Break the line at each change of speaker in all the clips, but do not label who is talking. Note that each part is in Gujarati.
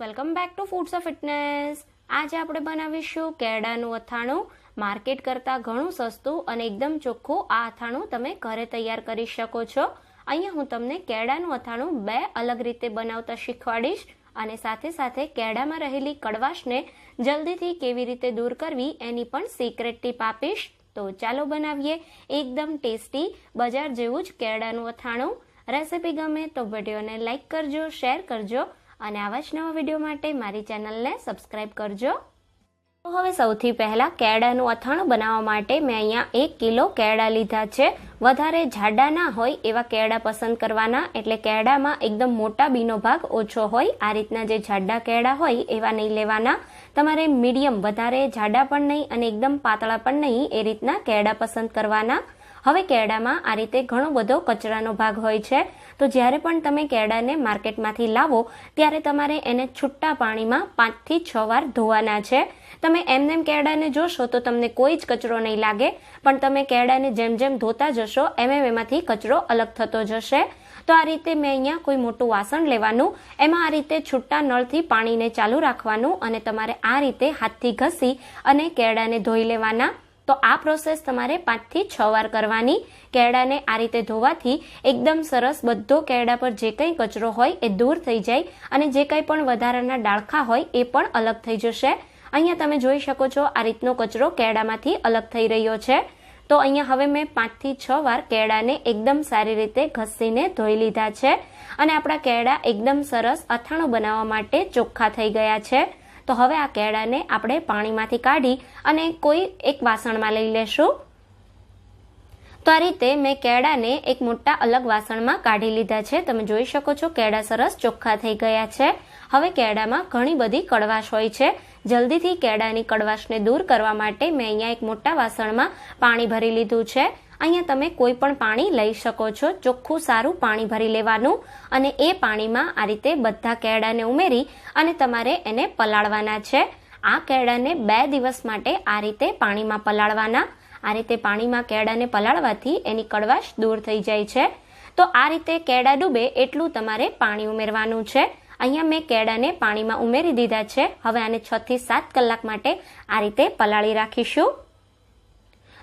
Welcome back to foods of fitness આજે આપણે બનાવીશું કેળાનું અથાણું. માર્કેટ કરતાં ઘણું સસ્તું અને એકદમ ચોખ્ખું આ અથાણું તમે ઘરે તૈયાર કરી શકો છો. અહીંયા હું તમને કેળાનું અથાણું બે અલગ રીતે બનાવતા શીખવાડીશ અને સાથે સાથે કેળામાં રહેલી કડવાશને જલ્દીથી કેવી રીતે દૂર કરવી એની પણ સિક્રેટ ટીપ આપીશ. તો ચાલો બનાવીએ એકદમ ટેસ્ટી બજાર જેવું જ કેળાનું અથાણું. રેસિપી ગમે તો વિડીયોને લાઇક કરજો શેર કરજો અને આવા જ નવા વીડિયો માટે મારી ચેનલને સબસ્ક્રાઈબ કરજો. તો હવે સૌથી પહેલાં કેળાનું અથાણું બનાવવા માટે મેં અહીંયા એક કિલો કેળા લીધા છે. વધારે જાડા ના હોય એવા કેળા પસંદ કરવાના. એટલે કેળામાં એકદમ મોટા બીનો ભાગ ઓછો હોય, આ રીતના જે જાડા કેળા હોય એવા નહીં લેવાના. તમારે મીડિયમ, વધારે જાડા પણ નહીં અને એકદમ પાતળા પણ નહીં એ રીતના કેળા પસંદ કરવાના. હવે કેળામાં આ રીતે ઘણો બધો કચરાનો ભાગ હોય છે. તો જ્યારે પણ તમે કેળાને માર્કેટમાંથી લાવો, ત્યારે તમારે એને છૂટા પાણીમાં પાંચથી છ વાર ધોવાના છે. તમે એમનેમ કેળાને જોશો તો તમને કોઈ જ કચરો નહીં લાગે, પણ તમે કેળાને જેમ જેમ ધોતા જશો, એમ એમ એમાંથી કચરો અલગ થતો જશે. તો આ રીતે મેં અહીંયા કોઈ મોટું વાસણ લેવાનું, એમાં આ રીતે છૂટા નળથી પાણીને ચાલુ રાખવાનું અને તમારે આ રીતે હાથથી ઘસી અને કેળાને ધોઈ લેવાના. તો આ પ્રોસેસ તમારે પાંચથી છ વાર કરવાની. કેળાને આ રીતે ધોવાથી એકદમ સરસ બધો કેળા પર જે કંઈ કચરો હોય એ દૂર થઈ જાય અને જે કંઈ પણ વધારાના ડાળખા હોય એ પણ અલગ થઈ જશે. અહીંયા તમે જોઈ શકો છો આ રીતનો કચરો કેળામાંથી અલગ થઈ રહ્યો છે. તો અહીંયા હવે મેં પાંચથી છ વાર કેળાને એકદમ સારી રીતે ઘસીને ધોઈ લીધા છે. અને આપણા કેળા એકદમ સરસ અથાણું બનાવવા માટે ચોખ્ખા થઈ ગયા છે. તો હવે આ કેળાને આપણે પાણીમાંથી કાઢી અને કોઈ એક વાસણમાં લઈ લેશું. તો આ રીતે મેં કેળાને એક મોટા અલગ વાસણમાં કાઢી લીધા છે. તમે જોઈ શકો છો કેળા સરસ ચોખ્ખા થઈ ગયા છે. હવે કેળામાં ઘણી બધી કડવાશ હોય છે. જલ્દીથી કેળાની કડવાશને દૂર કરવા માટે મેં અહીંયા એક મોટા વાસણમાં પાણી ભરી લીધું છે. અહીંયા તમે કોઈ પણ પાણી લઈ શકો છો. ચોખ્ખું સારું પાણી ભરી લેવાનું અને એ પાણીમાં આ રીતે બધા કેળાને ઉમેરી અને તમારે એને પલાળવાના છે. આ કેળાને બે દિવસ માટે આ રીતે પાણીમાં પલાળવાના. આ રીતે પાણીમાં કેળાને પલાળવાથી એની કડવાશ દૂર થઈ જાય છે. તો આ રીતે કેળા ડૂબે એટલું તમારે પાણી ઉમેરવાનું છે. અહીંયા મેં કેળાને પાણીમાં ઉમેરી દીધા છે. હવે આને છ થી સાત કલાક માટે આ રીતે પલાળી રાખીશું.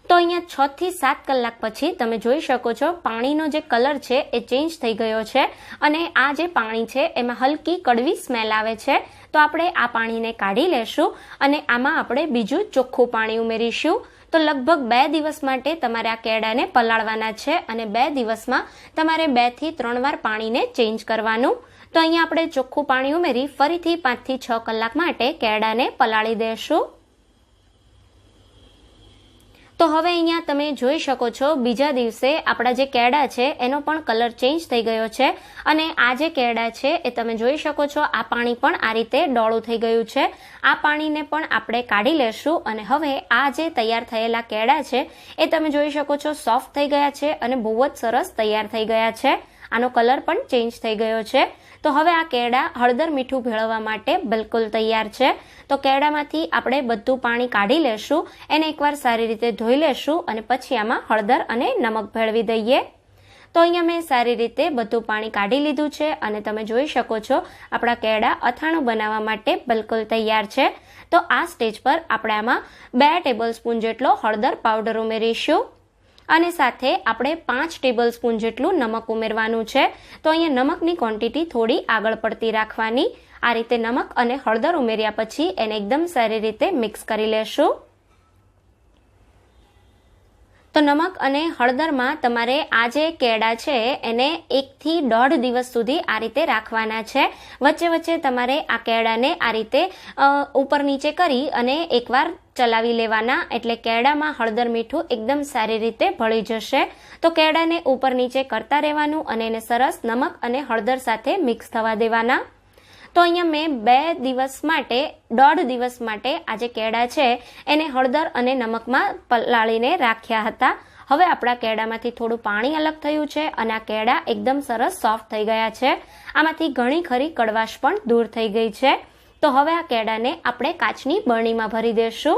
તો અહીંયા છ થી સાત કલાક પછી તમે જોઈ શકો છો પાણીનો જે કલર છે એ ચેન્જ થઈ ગયો છે અને આ જે પાણી છે એમાં હલકી કડવી સ્મેલ આવે છે. તો આપણે આ પાણીને કાઢી લેશું અને આમાં આપણે બીજું ચોખ્ખું પાણી ઉમેરીશું. તો લગભગ બે દિવસ માટે તમારે આ કેળાને પલાળવાના છે અને બે દિવસમાં તમારે બેથી ત્રણ વાર પાણીને ચેન્જ કરવાનું. તો અહીંયા આપણે ચોખ્ખું પાણી ઉમેરી ફરીથી પાંચથી છ કલાક માટે કેળાને પલાળી દેશું. તો હવે અહીંયા તમે જોઈ શકો છો, બીજા દિવસે આપણા જે કેળા છે, એનો પણ કલર ચેન્જ થઈ ગયો છે. અને આ જે કેળા છે, એ તમે જોઈ શકો છો, આ પાણી પણ આ રીતે ડોળું થઈ ગયું છે. આ પાણીને પણ આપણે કાઢી લેશું અને હવે આ જે તૈયાર થયેલા કેળા છે, એ તમે જોઈ શકો છો, સોફ્ટ થઈ ગયા છે અને બહુ જ સરસ તૈયાર થઈ ગયા છે. આનો કલર પણ ચેન્જ થઈ ગયો છે. તો હવે આ કેળા હળદર મીઠું ભેળવવા માટે બિલકુલ તૈયાર છે. તો કેળામાંથી આપણે બધું પાણી કાઢી લેશું, એને એકવાર સારી રીતે ધોઈ લેશું અને પછી આમાં હળદર અને નમક ભેળવી દઈએ. તો અહીંયા મેં સારી રીતે બધું પાણી કાઢી લીધું છે અને તમે જોઈ શકો છો, આપણા કેળા અથાણું બનાવવા માટે બિલકુલ તૈયાર છે. તો આ સ્ટેજ પર આપણે આમાં બે ટેબલ સ્પૂન જેટલો હળદર પાવડર ઉમેરીશું. અને સાથે આપણે પાંચ ટેબલ સ્પૂન જેટલું નમક ઉમેરવાનું છે. તો અહીંયા નમકની ક્વોન્ટિટી થોડી આગળ પડતી રાખવાની. આ રીતે નમક અને હળદર ઉમેર્યા પછી એને એકદમ સારી રીતે મિક્સ કરી લેશું. તો નમક અને હળદરમાં તમારે આ જે કેળા છે એને એકથી દોઢ દિવસ સુધી આ રીતે રાખવાના છે. વચ્ચે વચ્ચે તમારે આ કેળાને આ રીતે ઉપર નીચે કરી અને એકવાર ચલાવી લેવાના. એટલે કેળામાં હળદર મીઠું એકદમ સારી રીતે ભળી જશે. તો કેળાને ઉપર નીચે કરતા રહેવાનું અને એને સરસ નમક અને હળદર સાથે મિક્સ થવા દેવાના. તો અહીંયા મેં બે દિવસ માટે, દોઢ દિવસ માટે આ જે કેળા છે, એને હળદર અને નમકમાં પલાળીને રાખ્યા હતા. હવે આપણા કેળામાંથી થોડું પાણી અલગ થયું છે અને આ કેળા એકદમ સરસ સોફ્ટ થઈ ગયા છે. આમાંથી ઘણી ખરી કડવાશ પણ દૂર થઈ ગઈ છે. તો હવે આ કેળાને આપણે કાચની બરણીમાં ભરી દેશું.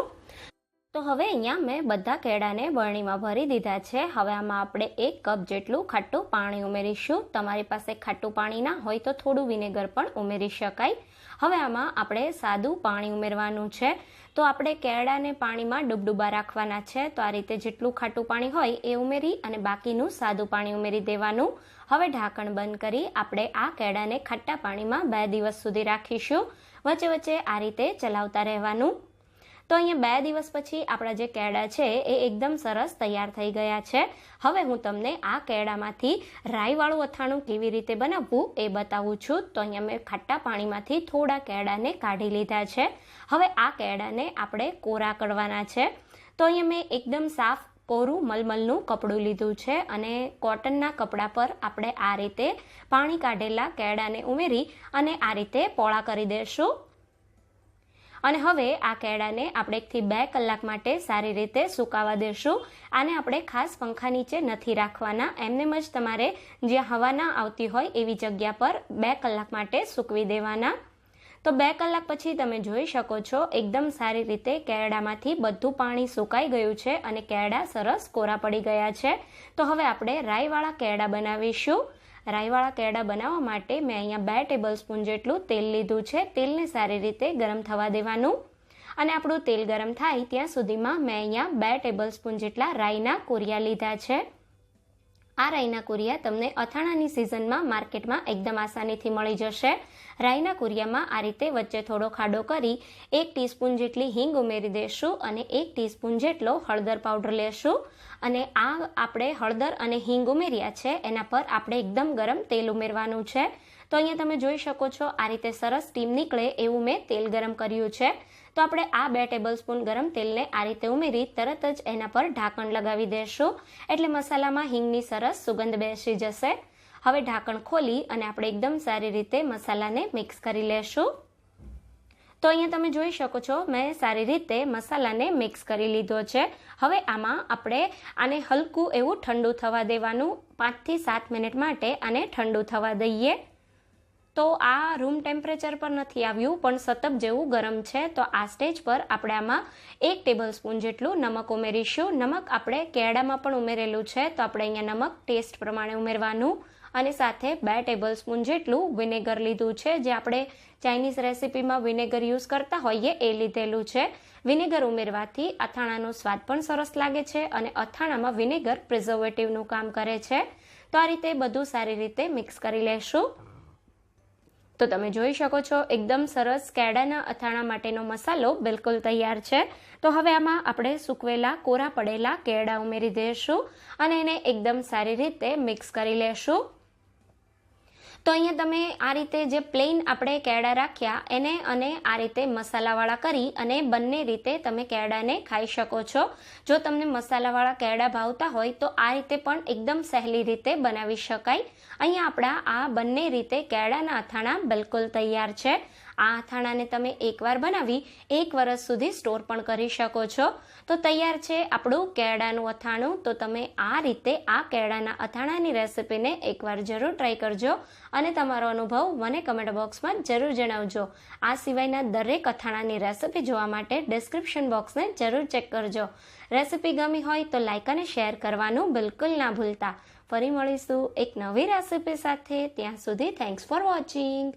તો હવે અહીંયા મેં બધા કેળાને બરણીમાં ભરી દીધા છે. હવે આમાં આપણે એક કપ જેટલું ખાટું પાણી ઉમેરીશું. તમારી પાસે ખાટું પાણી ના હોય તો થોડું વિનેગર પણ ઉમેરી શકાય. હવે આમાં આપણે સાદું પાણી ઉમેરવાનું છે. તો આપણે કેળાને પાણીમાં ડૂબડૂબા રાખવાના છે. તો આ રીતે જેટલું ખાટું પાણી હોય એ ઉમેરી અને બાકીનું સાદું પાણી ઉમેરી દેવાનું. હવે ઢાંકણ બંધ કરી આપણે આ કેળાને ખટ્ટા પાણીમાં બે દિવસ સુધી રાખીશું. વચ્ચે વચ્ચે આ રીતે ચલાવતા રહેવાનું. તો અહીંયા બે દિવસ પછી આપણા જે કેળા છે એ એકદમ સરસ તૈયાર થઈ ગયા છે. હવે હું તમને આ કેળામાંથી રાઈવાળું અથાણું કેવી રીતે બનાવવું એ બતાવું છું. તો અહીંયા મેં ખાટા પાણીમાંથી થોડા કેળાને કાઢી લીધા છે. હવે આ કેળાને આપણે કોરા કરવાના છે. તો અહીંયા મેં એકદમ સાફ કોરું મલમલનું કપડું લીધું છે અને કોટનના કપડા પર આપણે આ રીતે પાણી કાઢેલા કેળાને ઉમેરી અને આ રીતે પોળા કરી દઈશું અને હવે આ કેળાને આપણે એકથી બે કલાક માટે સારી રીતે સુકાવા દેશું. આને આપણે ખાસ પંખા નીચે નથી રાખવાના. એમનેમ જ તમારે જ્યાં હવા ના આવતી હોય એવી જગ્યા પર બે કલાક માટે સૂકવી દેવાના. તો બે કલાક પછી તમે જોઈ શકો છો, એકદમ સારી રીતે કેરડામાંથી બધું પાણી સુકાઈ ગયું છે અને કેરડા સરસ કોરા પડી ગયા છે. તો હવે આપણે રાઈવાળા કેરડા બનાવીશું. રાઈવાળા કેરડા બનાવવા માટે મેં અહીંયા બે ટેબલ સ્પૂન જેટલું તેલ લીધું છે. તેલને સારી રીતે ગરમ થવા દેવાનું. અને આપણું તેલ ગરમ થાય ત્યાં સુધીમાં મેં અહીંયા બે ટેબલ સ્પૂન જેટલા રાઈના કોરિયા લીધા છે. આ રાઈના કુરિયા તમને અથાણાની સિઝનમાં માર્કેટમાં એકદમ આસાનીથી મળી જશે. રાઈના કુરિયામાં આ રીતે વચ્ચે થોડો ખાડો કરી એક ટીસ્પૂન જેટલી હિંગ ઉમેરી દઈશું અને એક ટીસ્પૂન જેટલો હળદર પાવડર લેશું. અને આ આપણે હળદર અને હિંગ ઉમેર્યા છે, એના પર આપણે એકદમ ગરમ તેલ ઉમેરવાનું છે. તો અહીંયા તમે જોઈ શકો છો, આ રીતે સરસ સ્ટીમ નીકળે એવું મેં તેલ ગરમ કર્યું છે. તો આપણે આ બે ટેબલ સ્પૂન ગરમ તેલને આ રીતે ઉમેરી તરત જ એના પર ઢાંકણ લગાવી દેશું. એટલે મસાલામાં હિંગની સરસ સુગંધ બેસી જશે. હવે ઢાંકણ ખોલી અને આપણે એકદમ સારી રીતે મસાલાને મિક્સ કરી લેશું. તો અહીંયા તમે જોઈ શકો છો, મેં સારી રીતે મસાલાને મિક્સ કરી લીધો છે. હવે આમાં આપણે આને હલકું એવું ઠંડુ થવા દેવાનું. પાંચથી સાત મિનિટ માટે આને ઠંડુ થવા દઈએ. તો આ રૂમ ટેમ્પરેચર પર નથી આવ્યું, પણ સતત જેવું ગરમ છે, તો આ સ્ટેજ પર આપણે આમાં એક ટેબલ સ્પૂન જેટલું નમક ઉમેરીશું. નમક આપણે કેળામાં પણ ઉમેરેલું છે, તો આપણે અહીંયા નમક ટેસ્ટ પ્રમાણે ઉમેરવાનું અને સાથે બે ટેબલ સ્પૂન જેટલું વિનેગર લીધું છે. જે આપણે ચાઇનીઝ રેસીપીમાં વિનેગર યુઝ કરતા હોઈએ એ લીધેલું છે. વિનેગર ઉમેરવાથી અથાણાનો સ્વાદ પણ સરસ લાગે છે અને અથાણામાં વિનેગર પ્રિઝર્વેટિવનું કામ કરે છે. તો આ રીતે બધું સારી રીતે મિક્સ કરી લેશું. તો તમે જોઈ શકો છો, એકદમ સરસ કેળાના અથાણા માટેનો મસાલો બિલકુલ તૈયાર છે. તો હવે આમાં આપણે સૂકવેલા કોરા પડેલા કેળા ઉમેરી દઈશું અને એને એકદમ સારી રીતે મિક્સ કરી લેશું. તો અહીંયા તમે આ રીતે જે પ્લેન આપણે કેળા રાખ્યા, એને અને આ રીતે મસાલાવાળા કરી અને બંને રીતે તમે કેળાને ખાઈ શકો છો. જો તમને મસાલાવાળા કેળા ભાવતા હોય તો આ રીતે પણ એકદમ સહેલી રીતે બનાવી શકાય. અહીંયા આપણા આ બંને રીતે કેળાના અથાણા બિલકુલ તૈયાર છે. આ અથાણાને તમે એકવાર બનાવી એક વર્ષ સુધી સ્ટોર પણ કરી શકો છો. તો તૈયાર છે આપણું કેળાનું અથાણું. તો તમે આ રીતે આ કેળાના અથાણાની રેસિપીને એકવાર જરૂર ટ્રાય કરજો અને તમારો અનુભવ મને કમેન્ટ બોક્સમાં જરૂર જણાવજો. આ સિવાયના દરેક અથાણાની રેસિપી જોવા માટે ડિસ્ક્રિપ્શન બોક્સને જરૂર ચેક કરજો. રેસિપી ગમી હોય તો લાઇક અને શેર કરવાનું બિલકુલ ના ભૂલતા. ફરી મળીશું એક નવી રેસિપી સાથે. ત્યાં સુધી થેન્ક્સ ફોર વોચિંગ